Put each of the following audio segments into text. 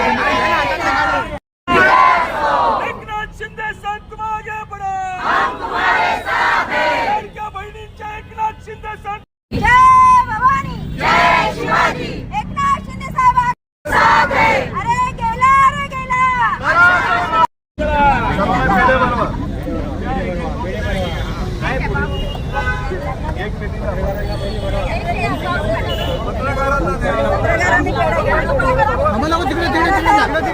Thank you.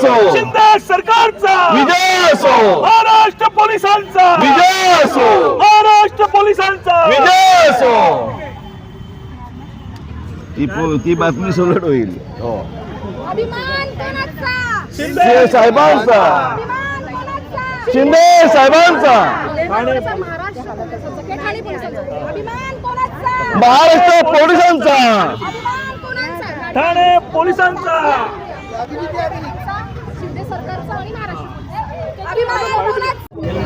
Shinde सरकारचा. विजय असो. महाराष्ट्र पोलिसांचा. विजय असो. महाराष्ट्र पोलिसांचा. विजय असो. ती बातमी सलट होईल. हो. अभिमान कोणाचा? शिंदे. साहेबांचा. अभिमान कोणाचा? शिंदे साहेबांचा. ठाणे पोलिसांचा. अभिमान कोणाचा? महाराष्ट्र पोलिसांचा. अभिमान कोणाचा? ठाणे पोलिसांचा शिंदे सरकारचा आणि महाराष्ट्र अभिमान कोणाचा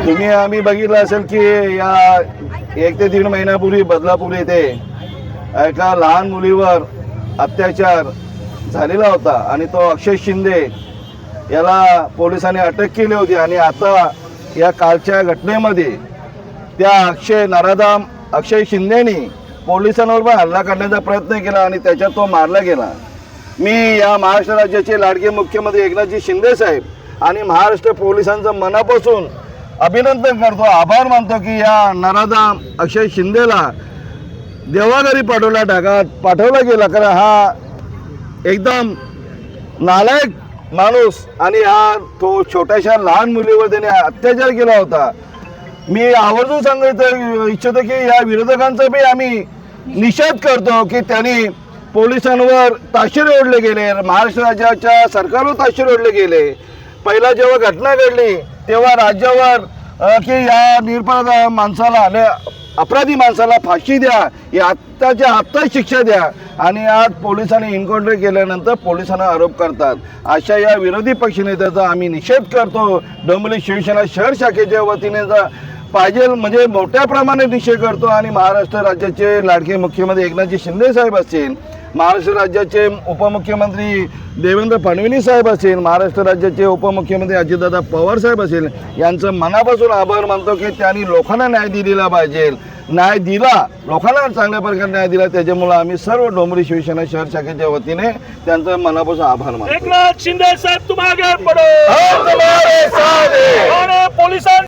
तुम्ही आम्ही बघितलं असेल की या एक ते दीड महिन्यापूर्वी बदलापूर येथे एका लहान मुलीवर अत्याचार झालेला होता आणि तो अक्षय शिंदे याला पोलिसांनी अटक केली होती आणि आता या कालच्या घटनेमध्ये त्या अक्षय नराधाम अक्षय शिंदेनी पोलिसांवर पण हल्ला करण्याचा प्रयत्न केला आणि त्याच्यात तो मारला गेला. मी या महाराष्ट्र राज्याचे लाडके मुख्यमंत्री एकनाथजी शिंदे साहेब आणि महाराष्ट्र पोलिसांचं मनापासून अभिनंदन करतो आभार मानतो की या नराधाम अक्षय शिंदेला देवाघरी पाठवला ढगात पाठवला गेला. कारण हा एकदम नालायक माणूस आणि हा तो छोट्याशा लहान मुलीवर त्याने अत्याचार केला होता. मी आवर्जून सांगायचं इच्छितो की या विरोधकांचा बी आम्ही निषेध करतो की त्यांनी पोलिसांवर ताशेरे ओढले गेले. महाराष्ट्र राज्याच्या सरकारवर ताशेरे ओढले गेले. पहिला जेव्हा घटना घडली तेव्हा राज्यावर की या निरपराध माणसाला अपराधी माणसाला फाशी द्या या आत्ताच्या आत्ताच शिक्षा द्या. आणि आज पोलिसांनी एन्काउंटर केल्यानंतर पोलिसांना आरोप करतात. अशा या विरोधी पक्षनेत्याचा आम्ही निषेध करतो. डोंबिवली शिवसेना शहर शाखेच्या वतीने पाहिजे म्हणजे मोठ्या प्रमाणात निषेध करतो. आणि महाराष्ट्र राज्याचे लाडके मुख्यमंत्री एकनाथजी शिंदे साहेब असतील महाराष्ट्र राज्याचे उपमुख्यमंत्री देवेंद्र फडणवीस साहेब असतील महाराष्ट्र राज्याचे उपमुख्यमंत्री अजितदादा पवार साहेब असेल यांचं मनापासून आभार मानतो की त्यांनी लोकांना न्याय दिलेला पाहिजे. न्याय दिला लोकांना चांगल्या प्रकारे न्याय दिला त्याच्यामुळे आम्ही सर्व डोंबरी शिवसेना शहर शाखेच्या वतीने त्यांचं मनापासून आभार मानतो. एकनाथ शिंदे साहेब तुम आगे बढ़ो हम तुम्हारे साथ. ठाणे पोलिसांचा